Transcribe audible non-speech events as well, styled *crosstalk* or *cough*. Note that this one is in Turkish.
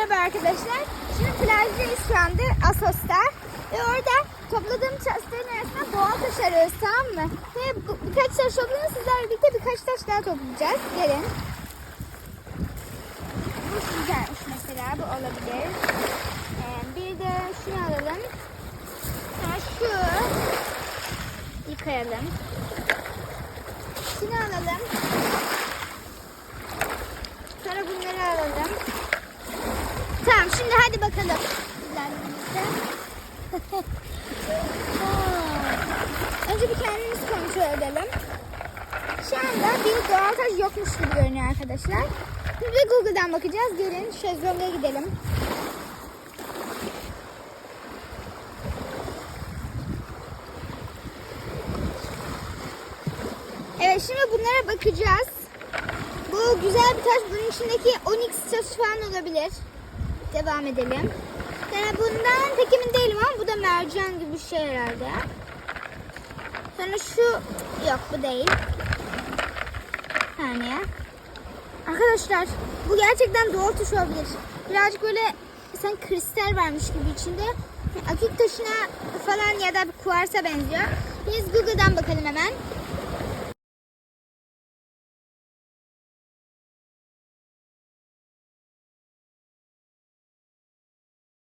Merhaba arkadaşlar. Şimdi plajdayız şu anda Asos'ta. Ve orada topladığım taşların arasında doğal taş arıyoruz tamam mı? Ve bu, birkaç taş topladığında sizlerle birlikte birkaç taş daha toplayacağız. Gelin. Bu güzelmiş mesela bu olabilir. Ee, bir de şunu alalım. Sonra şu. Yıkayalım. Şunu alalım. Sonra bunları alalım. Şimdi hadi bakalım. *laughs* Önce bir kendimiz kontrol edelim. Şu anda bir doğal taş yokmuş gibi görünüyor arkadaşlar. Şimdi de Google'dan bakacağız. Gelin şezlonga gidelim. Evet şimdi bunlara bakacağız. Bu güzel bir taş. Bunun içindeki onyx taşı falan olabilir. Devam edelim. Yani bundan pek emin değilim ama bu da mercan gibi bir şey herhalde. Sonra şu yok bu değil. Saniye. Arkadaşlar bu gerçekten doğal taş olabilir. Birazcık böyle sanki kristal varmış gibi içinde. Akik taşına falan ya da bir kuarsa benziyor. Biz Google'dan bakalım hemen.